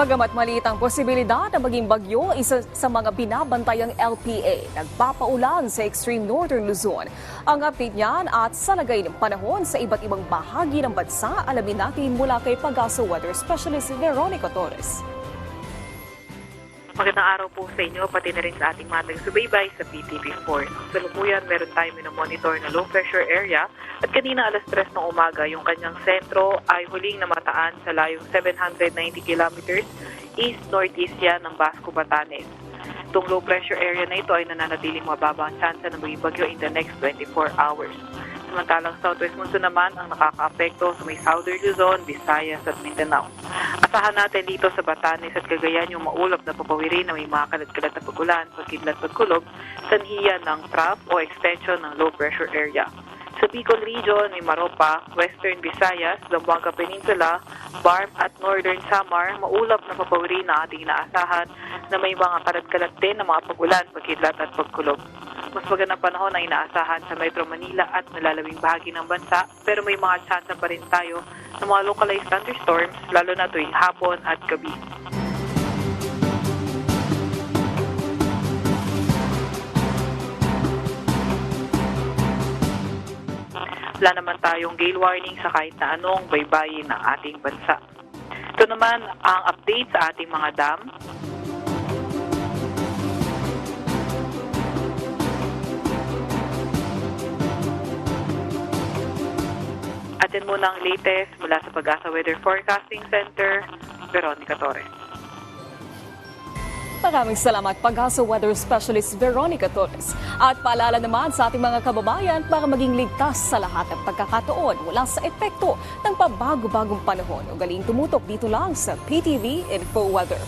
Bagamat maliit ang posibilidad na maging bagyo, isa sa mga binabantayang LPA, nagpapaulan sa extreme northern Luzon. Ang update niyan at sa lagay ng panahon sa iba't ibang bahagi ng bansa, alamin natin mula kay Pagasa Weather Specialist Veronica Torres. Magandang araw po sa inyo, pati na rin sa ating mga taga-subaybay sa PTV4. Sa lukuyan, meron tayo minomonitor na low pressure area at kanina alas 3 ng umaga, yung kanyang sentro ay huling namataan sa layong 790 kilometers east-northeast yan ng Basco, Batanes. Itong low pressure area na ito ay nananatiling mababa ang tsansa na maging bagyo in the next 24 hours. Samantalang southwest monsoon naman ang nakakaapekto sa may southern Luzon, Visayas at Mindanao. Asahan natin dito sa Batanes at Cagayan yung maulap na papawirin na may mga kalat-kalat na pagulan, pagkidlat pagkulog, sanhiya ng trough o extension ng low pressure area. Sa Bicol Region, may Maropa, Western Visayas, Zamboanga Peninsula, Barm at Northern Samar, maulap na papawirin na ating inaasahan na may mga kalat-kalat din na mga pagulan, pagkidlat at pagkulog. Mas magandang panahon ang inaasahan sa Metro Manila at malalawing bahagi ng bansa pero may mga tsansa pa rin tayo ng mga localized thunderstorms lalo na tuwing hapon at gabi. Wala naman tayong gale warning sa kahit na anong baybayin ng ating bansa. Ito naman ang update sa ating mga dam. Atin muna ang latest mula sa Pag-asa Weather Forecasting Center, Veronica Torres. Maraming salamat Pagasa Weather Specialist Veronica Torres. At paalala naman sa ating mga kababayan para maging ligtas sa lahat ng pagkakataon mula sa epekto ng pabago-bagong panahon. Ugaling tumutok dito lang sa PTV Info Weather.